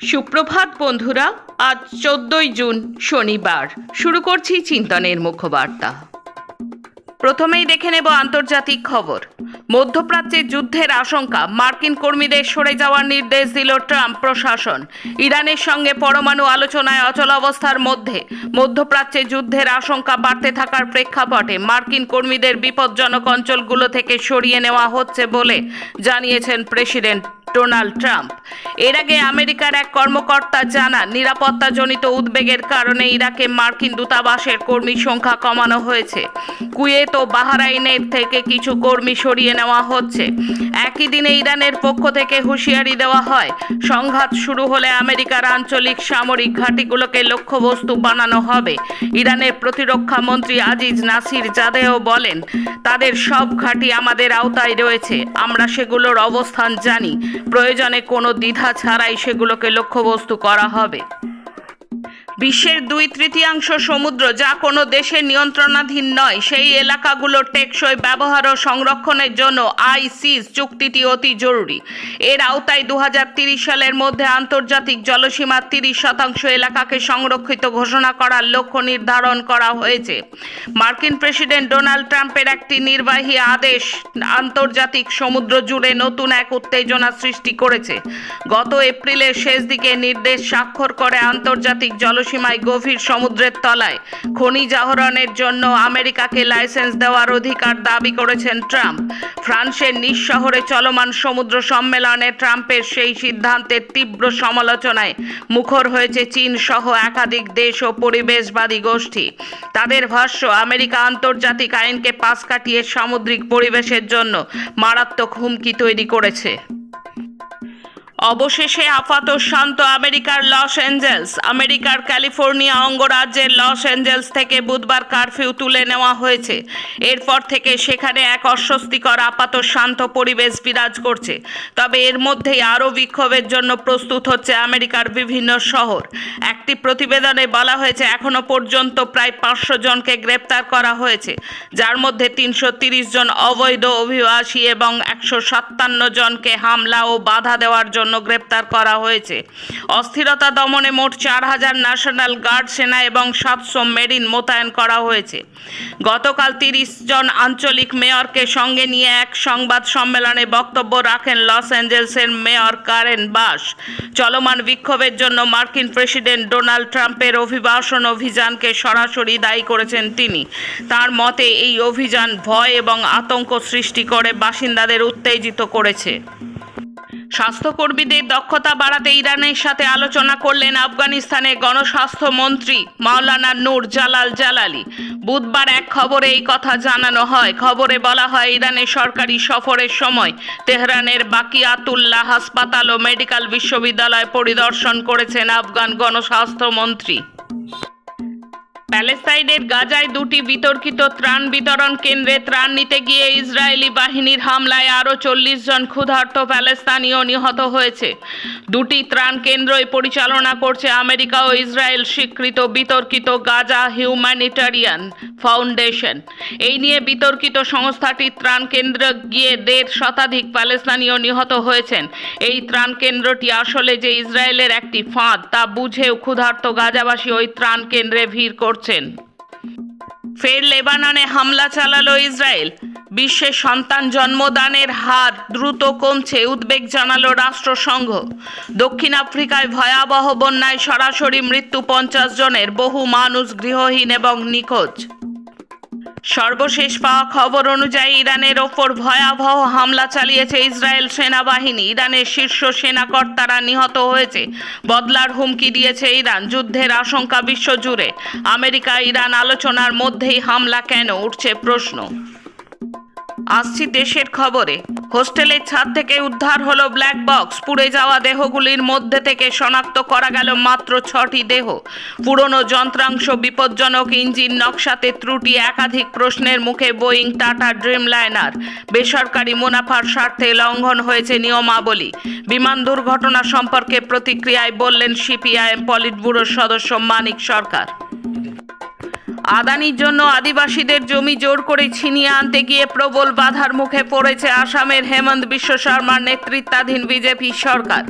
সুপ্রভাত বন্ধুরা, আজ চোদ্দই জুন, শনিবার। শুরু করছি চিন্তনের মুখবার্তা। প্রথমেই দেখে নেব আন্তর্জাতিক খবর। মধ্যপ্রাচ্যে যুদ্ধের আশঙ্কা, মার্কিন কর্মীদের সরে যাওয়ার নির্দেশ দিল ট্রাম্প প্রশাসন। ইরানের সঙ্গে পরমাণু আলোচনায় অচল অবস্থার মধ্যে মধ্যপ্রাচ্যে যুদ্ধের আশঙ্কা বাড়তে থাকার প্রেক্ষাপটে মার্কিন কর্মীদের বিপজ্জনক অঞ্চলগুলো থেকে সরিয়ে নেওয়া হচ্ছে বলে জানিয়েছেন প্রেসিডেন্ট ডোনাল্ড ট্রাম্প। এর আগে আমেরিকার এক কর্মকর্তা জানান, নিরাপত্তাজনিত উদ্বেগের কারণে ইরাকে মার্কিন দূতাবাসের কর্মী সংখ্যা কমানো হয়েছে। কুয়েত ও বাহরাইনের থেকে কিছু কর্মী সরিয়ে নেওয়া হচ্ছে। একই দিনে ইরানের পক্ষ থেকে হুঁশিয়ারি দেওয়া হয়, সংঘাত শুরু হলে আমেরিকার আঞ্চলিক সামরিক ঘাঁটিগুলোকে লক্ষ্যবস্তু বানানো হবে। ইরানের প্রতিরক্ষা মন্ত্রী আজিজ নাসির জাদেহ বলেন, তাদের সব ঘাঁটি আমাদের আওতায় রয়েছে, আমরা সেগুলোর অবস্থান জানি। প্রয়োজনে কোনো দ্বিধা ছাড়াই সেগুলোকে লক্ষ্যবস্তু করা হবে। বিশ্বের দুই তৃতীয়াংশ সমুদ্র যা কোনো দেশের নিয়ন্ত্রণাধীন নয়, সেই এলাকাগুলোর টেকসই ব্যবহার ও সংরক্ষণের জন্য আইসিস চুক্তিটি অতি জরুরি। এর আওতায় দু সালের মধ্যে আন্তর্জাতিক জলসীমার তিরিশ শতাংশ এলাকাকে সংরক্ষিত ঘোষণা করার লক্ষ্য নির্ধারণ করা হয়েছে। মার্কিন প্রেসিডেন্ট ডোনাল্ড ট্রাম্পের একটি নির্বাহী আদেশ আন্তর্জাতিক সমুদ্র জুড়ে নতুন এক উত্তেজনা সৃষ্টি করেছে। গত এপ্রিলের শেষ দিকে নির্দেশ স্বাক্ষর করে আন্তর্জাতিক জলসীমায় গভীর সমুদ্রের তলায়। খনিজ আহরণের জন্য আমেরিকাকে লাইসেন্স দেওয়ার অধিকার দাবি করেছেন ট্রাম্প। ফ্রান্সের নিজ শহরে চলমান সমুদ্র সম্মেলনে ট্রাম্পের সেই সিদ্ধান্তের তীব্র সমালোচনায় মুখর হয়েছে চীন সহ একাধিক দেশ ও পরিবেশবাদী গোষ্ঠী। তাদের ভাষ্য, আমেরিকা আন্তর্জাতিক আইনকে পাশ কাটিয়ে সামুদ্রিক পরিবেশের জন্য মারাত্মক হুমকি তৈরি করেছে। অবশেষে আপাত শান্ত আমেরিকার লস অ্যাঞ্জেলস। আমেরিকার ক্যালিফোর্নিয়া অঙ্গরাজ্যের লস অ্যাঞ্জেলস থেকে বুধবার কারফিউ তুলে নেওয়া হয়েছে। এরপর থেকে সেখানে এক অস্বস্তিকর আপাত শান্ত পরিবেশ বিরাজ করছে। তবে এর মধ্যেই আরও বিক্ষোভের জন্য প্রস্তুত হচ্ছে আমেরিকার বিভিন্ন শহর। একটি প্রতিবেদনে বলা হয়েছে, এখনও পর্যন্ত প্রায় পাঁচশো জনকে গ্রেপ্তার করা হয়েছে, যার মধ্যে তিনশো জন অবৈধ অভিবাসী এবং একশো সাতান্ন জনকে হামলা ও বাধা দেওয়ার জন্য গ্রেপ্তার করা হয়েছে। অস্থিরতা দমনে মোট চার হাজার ন্যাশনাল গার্ড, সেনা এবং সাতশো মেরিন মোতায়েন করা হয়েছে। গতকাল তিরিশ জন আঞ্চলিক মেয়রকে সঙ্গে নিয়ে এক সংবাদ সম্মেলনে বক্তব্য রাখেন লস অ্যাঞ্জেলসের মেয়র কারেন বাস। চলমান বিক্ষোভের জন্য মার্কিন প্রেসিডেন্ট ডোনাল্ড ট্রাম্পের অভিবাসন অভিযানকে সরাসরি দায়ী করেছেন তিনি। তার মতে, এই অভিযান ভয় এবং আতঙ্ক সৃষ্টি করে বাসিন্দাদের উত্তেজিত করেছে। স্বাস্থ্যকর্মীদের দক্ষতা বাড়াতে ইরানের সাথে আলোচনা করলেন আফগানিস্তানের গণস্বাস্থ্য মন্ত্রী মাওলানা নূর জালাল জালালি। বুধবার এক খবরে এই কথা জানানো হয়। খবরে বলা হয়, ইরানের সরকারি সফরের সময় তেহরানের বাকি আতুল্লাহ হাসপাতাল ও মেডিকেল বিশ্ববিদ্যালয় পরিদর্শন করেছেন আফগান গণস্বাস্থ্য মন্ত্রী। প্যালেস্তাইনের গাজায় দুটি বিতর্কিত ত্রাণ বিতরণ কেন্দ্রে ত্রাণ নিতে গিয়ে ইসরায়েলি বাহিনীর হামলায় আরও চল্লিশ জন ক্ষুধার্ত প্যালেস্তানীয় নিহত হয়েছে। দুটি ত্রাণ কেন্দ্রই পরিচালনা করছে আমেরিকা ও ইসরায়েল স্বীকৃত বিতর্কিত গাজা হিউম্যানিটারিয়ান ফাউন্ডেশন। এই নিয়ে বিতর্কিত সংস্থাটি ত্রাণ কেন্দ্র গিয়ে দেড় শতাধিক প্যালেস্তানীয় নিহত হয়েছেন। এই ত্রাণ কেন্দ্রটি আসলে যে ইসরায়েলের একটি ফাঁদ, তা বুঝেও ক্ষুধার্ত গাজাবাসী ওই ত্রাণ কেন্দ্রে ভিড় করছেন। ফের লেবাননে হামলা চালালো ইসরায়েল। বিশ্বে সন্তান জন্মদানের হার দ্রুত কমছে, উদ্বেগ জানালো রাষ্ট্রসংঘ। দক্ষিণ আফ্রিকায় ভয়াবহ বন্যায় সরাসরি মৃত্যু পঞ্চাশ জনের, বহু মানুষ গৃহহীন এবং নিখোঁজ। সর্বশেষ পাওয়া খবর অনুযায়ী ইরানের ওপর ভয়াবহ হামলা চালিয়েছে ইসরায়েল সেনাবাহিনী। ইরানের শীর্ষ সেনাকর্তারা নিহত হয়েছে। বদলার হুমকি দিয়েছে ইরান। যুদ্ধের আশঙ্কা বিশ্বজুড়ে। আমেরিকা ইরান আলোচনার মধ্যেই হামলা কেন? উঠছে প্রশ্ন। আসছি দেশের খবরে। হোস্টেলের ছাদ থেকে উদ্ধার হলো ব্ল্যাক বক্স পুড়ে যাওয়া দেহগুলির মধ্যে থেকে শনাক্ত করা গেল মাত্র ছটি দেহ। পুরনো যন্ত্রাংশ বিপজ্জনক ইঞ্জিন নকশাতে ত্রুটি একাধিক প্রশ্নের মুখে বোয়িং টাটা ড্রিমলাইনার। বেসরকারি মুনাফার স্বার্থে লঙ্ঘন হয়েছে নিয়মাবলী। বিমান দুর্ঘটনা সম্পর্কে প্রতিক্রিয়ায় বললেন সিপিআইএম পলিট ব্যুরোর সদস্য মানিক সরকার। আদানির জন্য আদিবাসীদের জমি জোর করে ছিনিয়ে আনতে গিয়ে প্রবল বাধার মুখে পড়েছে আসামের হেমন্ত বিশ্ব শর্মার নেতৃত্বাধীন বিজেপি সরকার।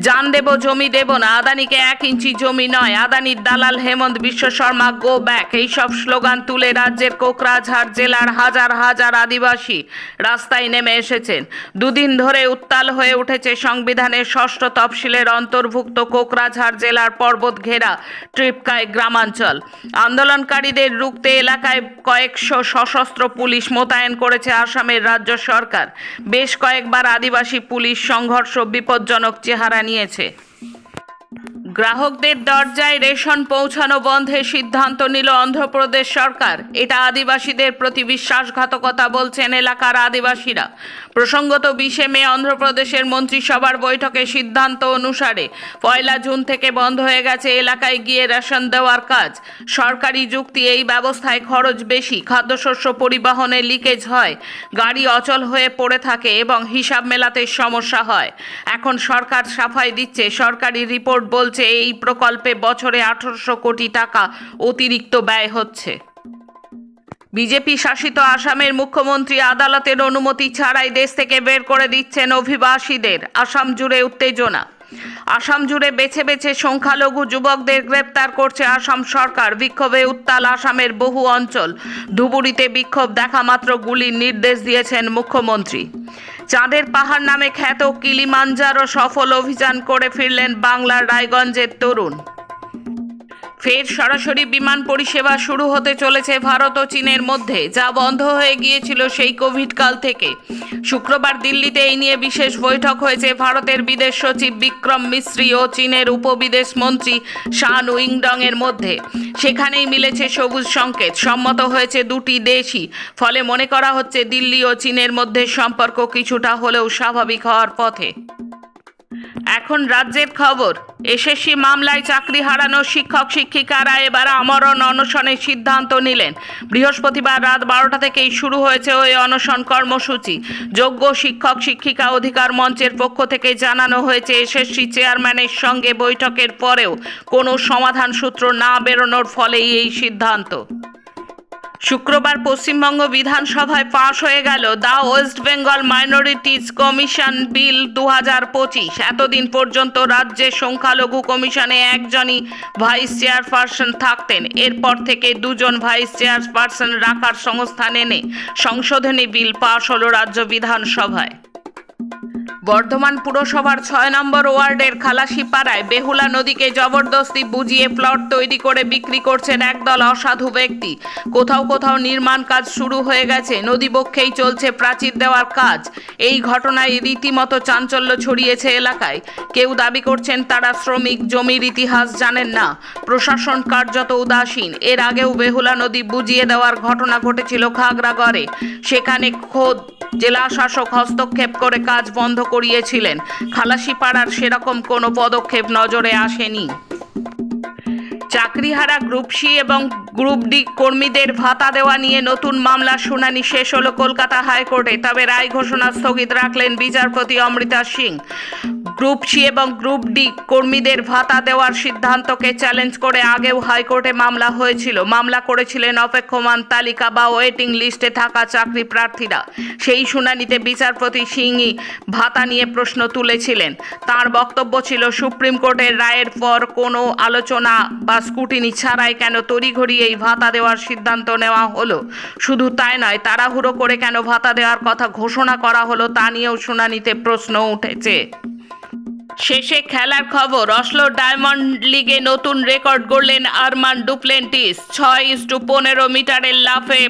জান দেব, জমি দেব না, আদানিকে এক ইঞ্চি জমি নয়। আদানির দালাল হেমন্ত বিশ্ব শর্মা গো ব্যাক এইসব স্লোগান তুলে রাজ্যের কোকরাঝাড় জেলার হাজার হাজার আদিবাসী রাস্তায় নেমে এসেছেন। দুদিন ধরে উত্তাল হয়ে উঠেছে সংবিধানের ষষ্ঠ তফসিলের অন্তর্ভুক্ত কোকরাঝাড় জেলার পর্বত ঘেরা ট্রিপকায় গ্রামাঞ্চল আন্দোলনকারীদের রুখতে এলাকায় কয়েকশো সশস্ত্র পুলিশ মোতায়েন করেছে আসামের রাজ্য সরকার। বেশ কয়েকবার আদিবাসী পুলিশ সংঘর্ষ বিপজ্জনক চেহারা নিয়েছে। গ্রাহকদের দরজায় রেশন পৌঁছানো বন্ধের সিদ্ধান্ত নিল অন্ধ্রপ্রদেশ সরকার। এটা আদিবাসীদের প্রতি বিশ্বাসঘাতকতা বলছেন এলাকার আদিবাসীরা। প্রসঙ্গত বিশে মে অন্ধ্রপ্রদেশের মন্ত্রিসভার বৈঠকে সিদ্ধান্ত অনুসারে পয়লা জুন থেকে বন্ধ হয়ে গেছে এলাকায় গিয়ে রেশন দেওয়ার কাজ। সরকারি যুক্তি এই ব্যবস্থায় খরচ বেশি, খাদ্যশস্য পরিবহনে লিকেজ হয়, গাড়ি অচল হয়ে পড়ে থাকে এবং হিসাব মেলাতে সমস্যা হয়। এখন সরকার সাফাই দিচ্ছে, সরকারি রিপোর্ট বলছে এই প্রকল্পে বছরে আঠারোশো কোটি টাকা অতিরিক্ত ব্যয় হচ্ছে। বিজেপি শাসিত আসামের মুখ্যমন্ত্রী আদালতের অনুমতি ছাড়াই দেশ থেকে বের করে দিচ্ছেন অভিবাসীদের। আসাম জুড়ে উত্তেজনা। আসাম জুড়ে বেছে বেছে সংখ্যালঘু যুবকদের গ্রেপ্তার করছে আসাম সরকার। বিক্ষোভে উত্তাল আসামের বহু অঞ্চল। ধুবুরিতে বিক্ষোভ দেখা মাত্র গুলির নির্দেশ দিয়েছেন মুখ্যমন্ত্রী। চাঁদের পাহাড় নামে খ্যাত কিলিমাঞ্জারো সফল অভিযান করে ফিরলেন বাংলার রায়গঞ্জের তরুণ। ফের সরাসরি বিমান পরিষেবা শুরু হতে চলেছে ভারত ও চীনের মধ্যে, যা বন্ধ হয়ে গিয়েছিল সেই কোভিড কাল থেকে। শুক্রবার দিল্লিতে এই নিয়ে বিশেষ বৈঠক হয়েছে ভারতের বিদেশ সচিব বিক্রম মিশ্রি ও চীনের উপবিদেশ মন্ত্রী শান উইংডং এর মধ্যে। সেখানেই মিলেছে সবুজ সংকেত। সম্মত হয়েছে দুটি দেশই। ফলে মনে করা হচ্ছে দিল্লি ও চীনের মধ্যে সম্পর্ক কিছুটা হলেও স্বাভাবিক হওয়ার পথে। এখন রাজ্যের খবর, এসএসসি মামলায় চাকরি হারানো শিক্ষক শিক্ষিকারা এবার আমরণ অনশনের সিদ্ধান্ত নিলেন। বৃহস্পতিবার রাত বারোটা থেকেই শুরু হয়েছে ওই অনশন কর্মসূচি। যোগ্য শিক্ষক শিক্ষিকা অধিকার মঞ্চের পক্ষ থেকে জানানো হয়েছে, এসএসসি চেয়ারম্যানের সঙ্গে বৈঠকের পরেও কোনো সমাধান সূত্র না বেরোনোর ফলেই এই সিদ্ধান্ত। শুক্রবার পশ্চিমবঙ্গ বিধানসভায় পাশ হয়ে গেল the West Bengal minorities commission bill দু হাজার পঁচিশ। এতদিন পর্যন্ত রাজ্যে সংখ্যালঘু কমিশনে একজনই ভাইস চেয়ারপারসন থাকতেন। এরপর থেকে দুজন ভাইস চেয়ারপারসন রাখার সংস্থান এনে সংশোধনী বিল পাশ হল রাজ্য বিধানসভায়। বর্ধমান পুরসভার ছয় নম্বর ওয়ার্ডের খালাসিপাড়ায় বেহুলা নদীকে জবরদস্তি বুঝিয়ে প্লট তৈরি করে বিক্রি করছেন একদল অসাধু ব্যক্তি। কোথাও কোথাও নির্মাণ কাজ শুরু হয়ে গেছে, নদীবক্ষেই চলছে প্রাচীর দেওয়ার কাজ। এই ঘটনায় রীতিমতো চাঞ্চল্য ছড়িয়েছে এলাকায়। কেউ দাবি করছেন তারা শ্রমিক, জমির ইতিহাস জানেন না। প্রশাসন কার্যত উদাসীন। এর আগেও বেহুলা নদী বুঝিয়ে দেওয়ার ঘটনা ঘটেছিল খাগড়াগড়ে। সেখানে খোদ জেলা শাসক হস্তক্ষেপ করে কাজ বন্ধ করিয়েছিলেন। খালাসি পাড়ার সেরকম কোনো পদক্ষেপ নজরে আসেনি। চাকরিহারা গ্রুপ সি এবং গ্রুপ ডি কর্মীদের ভাতা দেওয়া নিয়ে নতুন মামলা শুনানি শেষ হলো কলকাতা হাইকোর্টে, তবে রায় ঘোষণা স্থগিত রাখলেন বিচারপতি অমৃতা সিং। গ্রুপ সি এবং গ্রুপ ডি কর্মীদের ভাতা দেওয়ার সিদ্ধান্তকে চ্যালেঞ্জ করে আগেও হাইকোর্টে মামলা হয়েছিল। মামলা করেছিলেন অপেক্ষমান তালিকা বা ওয়েটিং লিস্টে থাকা চাকরি প্রার্থীরা। সেই শুনানিতে বিচারপতি সিংই ভাতা নিয়ে প্রশ্ন তুলেছিলেন। তার বক্তব্য ছিল, সুপ্রিম কোর্টের রায়ের পর কোনো আলোচনা বা স্কুটিনি ছাড়াই কেন তড়িঘড়ি এই ভাতা দেওয়ার সিদ্ধান্ত নেওয়া হলো। শুধু তাই নয়, তাড়াহুড়ো করে কেন ভাতা দেওয়ার কথা ঘোষণা করা হলো তা নিয়েও শুনানিতে প্রশ্ন উঠেছে। শেষে খেলার খবর, অসলো ডায়মন্ড লিগে নতুন রেকর্ড গড়লেন আরমান ডুপ্লেন্টিস। ছয় ইস টু পনেরো মিটারের লাফে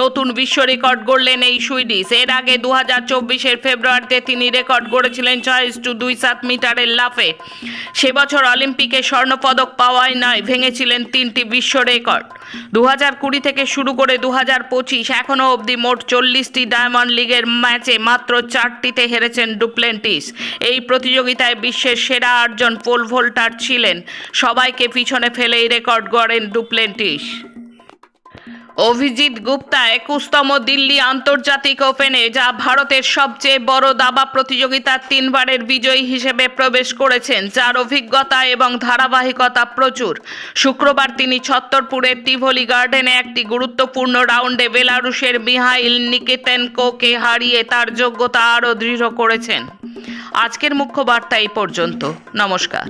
নতুন বিশ্ব রেকর্ড গড়লেন এই সুইডিশ। এর আগে দু হাজার চব্বিশের ফেব্রুয়ারিতে তিনি রেকর্ড গড়েছিলেন ছয় টু দুই সাত মিটারের লাফে। সে বছর অলিম্পিকে স্বর্ণপদক পাওয়ায় নয়, ভেঙেছিলেন তিনটি বিশ্ব রেকর্ড। দু হাজার কুড়ি থেকে শুরু করে দু হাজার পঁচিশ, এখনও অবধি মোট চল্লিশটি ডায়মন্ড লিগের ম্যাচে মাত্র চারটিতে হেরেছেন ডুপ্লেন্টিস। এই প্রতিযোগিতায় বিশ্বের সেরা আটজন পোল ভোল্টার ছিলেন। সবাইকে পিছনে ফেলে এই রেকর্ড গড়েন ডুপ্লেন্টিস। অভিজিৎ গুপ্তা একুশতম দিল্লি আন্তর্জাতিক ওপেনে, যা ভারতের সবচেয়ে বড় দাবা প্রতিযোগিতার তিনবারের বিজয়ী হিসেবে প্রবেশ করেছেন, যার অভিজ্ঞতা এবং ধারাবাহিকতা প্রচুর। শুক্রবার তিনি ছত্তরপুরের টিভলি গার্ডেনে একটি গুরুত্বপূর্ণ রাউন্ডে বেলারুশের মিহাইল নিকেতেনকোকে হারিয়ে তার যোগ্যতা আরও দৃঢ় করেছেন। আজকের মুখ্য বার্তা এই পর্যন্ত। নমস্কার।